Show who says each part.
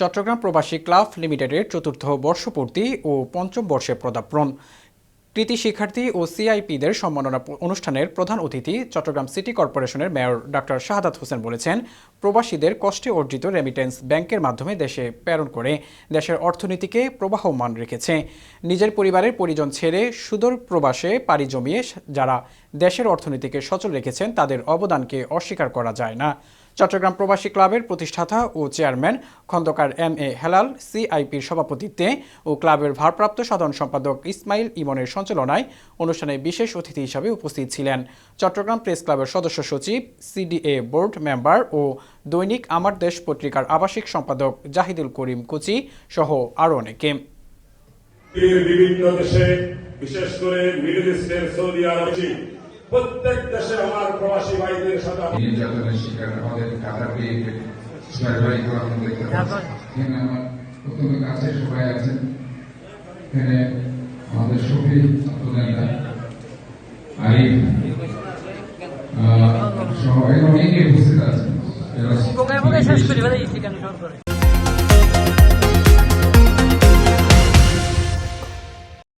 Speaker 1: চট্টগ্রাম প্রবাসী ক্লাব লিমিটেডের চতুর্থ বর্ষপূর্তি ও পঞ্চম বর্ষে প্রদাপ্রণ কৃতি শিক্ষার্থী ও সিআইপিদের সম্মাননা অনুষ্ঠানের প্রধান অতিথি চট্টগ্রাম সিটি কর্পোরেশনের মেয়র ডাক্তার শাহাদাত হোসেন বলেছেন প্রবাসীদের কষ্টে অর্জিত রেমিটেন্স ব্যাংকের মাধ্যমে দেশে প্রেরণ করে দেশের অর্থনীতিকে প্রবাহমান রেখেছে নিজের পরিবারের পরিজন ছেড়ে সুদূর প্রবাসে পাড়ি জমিয়ে যারা দেশের অর্থনীতিকে সচল রেখেছেন তাদের অবদানকে অস্বীকার করা যায় না চট্টগ্রাম প্রবাসী ক্লাবের প্রতিষ্ঠাতা ও chairman Khandaker M A Helal সিআইপির সভাপতিত্বে ও ক্লাবের ভারপ্রাপ্ত সাধারণ সম্পাদক ইসমাইল ইমনের সঞ্চালনায় অনুষ্ঠানে বিশেষ অতিথি হিসাবে উপস্থিত ছিলেন চট্টগ্রাম প্রেস ক্লাবের সদস্য সচিব সিডিএ বোর্ড মেম্বার ও দৈনিক আমার দেশ পত্রিকার আবাসিক সম্পাদক জাহিদুল করিম কুচি সহ আরও অনেকে
Speaker 2: বিভিন্ন দেশে বিশেষ করে মিডল ইস্টের সৌদি আরব প্রত্যেক দেশে আমার প্রবাসী ভাইদের সাথে
Speaker 3: নির্যাতনের শিকার আমাদের কাতার পেয়ে সরকারি কর্ম দেখতে পাচ্ছি হ্যাঁ, আমার অত্যন্ত কাছে সবাই আছেন এখানে আমাদের সফি আব্দুল্লাহ আরিফ সবাই অনেকে উপস্থিত আছেন